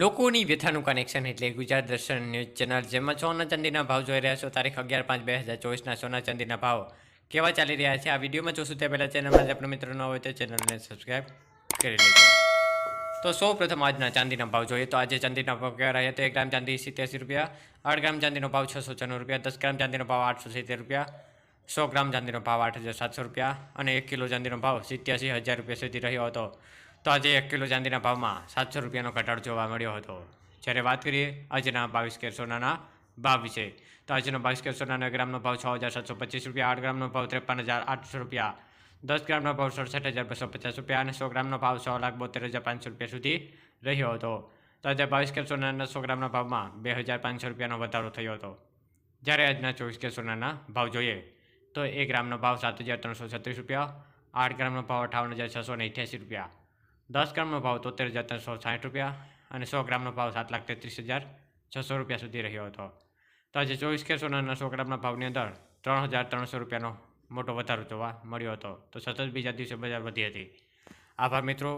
લોકોની વ્યથાનું કનેક્શન એટલે ગુજરાત દર્શન ન્યૂઝ ચેનલ, જેમાં સોના ચાંદીના ભાવ જોઈ રહ્યા છો. તારીખ અગિયાર પાંચ બે હજાર ચોવીસના સોના ચાંદીના ભાવ કેવા ચાલી રહ્યા છે? આ વિડીયોમાં જોશું તે પહેલાં ચેનલમાં જે આપણા મિત્રો ન હોય તો ચેનલને સબસ્ક્રાઈબ કરી લેજો. તો સૌ પ્રથમ આજના ચાંદીના ભાવ જોઈએ તો આજે ચાંદીના ભાવ કેવા રહ્યા? તો એક ગ્રામ ચાંદી સિત્યાસી રૂપિયા, આઠ ગ્રામ ચાંદીનો ભાવ છસો છન્નું રૂપિયા, દસ ગ્રામ ચાંદીનો ભાવ આઠસો સિત્તેર રૂપિયા, સો ગ્રામ ચાંદીનો ભાવ આઠ હજાર સાતસો રૂપિયા અને એક કિલો ચાંદીનો ભાવ સિત્યાસી હજાર રૂપિયા સુધી રહ્યો હતો. તો આજે એક કિલો ચાંદીના ભાવમાં સાતસો રૂપિયાનો ઘટાડો જોવા મળ્યો હતો. જ્યારે વાત કરીએ, આજના બાવીસ કેર સોનાના ભાવ વિશે, તો આજનો બાવીસ કેર સોનાના ગ્રામનો ભાવ છ હજાર સાતસો પચીસ રૂપિયા, આઠ ગ્રામનો ભાવ ત્રેપન હજાર આઠસો રૂપિયા, દસ ગ્રામનો ભાવ સડસઠ હજાર બસો પચાસ રૂપિયા અને સો ગ્રામનો ભાવ છ લાખ બોતેર હજાર પાંચસો રૂપિયા સુધી રહ્યો હતો. તો આજે બાવીસ કેર સોનાના સો ગ્રામના ભાવમાં બે હજાર પાંચસો રૂપિયાનો વધારો થયો હતો. જ્યારે આજના ચોવીસ કેર સોનાના ભાવ જોઈએ, તો એક ગ્રામનો ભાવ સાત હજાર ત્રણસો છત્રીસ રૂપિયા, આઠ ગ્રામનો ભાવ અઠાવન હજાર છસો ને રૂપિયા દસ ગ્રામનો ભાવ તોતેર હજાર ત્રણસો સાઠ રૂપિયા અને સો ગ્રામનો ભાવ સાત લાખ તેત્રીસ હજાર છસો રૂપિયા સુધી રહ્યો હતો. તો આજે ચોવીસ કે સોનાના સો ગ્રામના ભાવની અંદર ત્રણ હજાર ત્રણસો રૂપિયાનો મોટો વધારો જોવા મળ્યો હતો. તો સતત બીજા દિવસે બજાર વધી હતી. આભાર મિત્રો.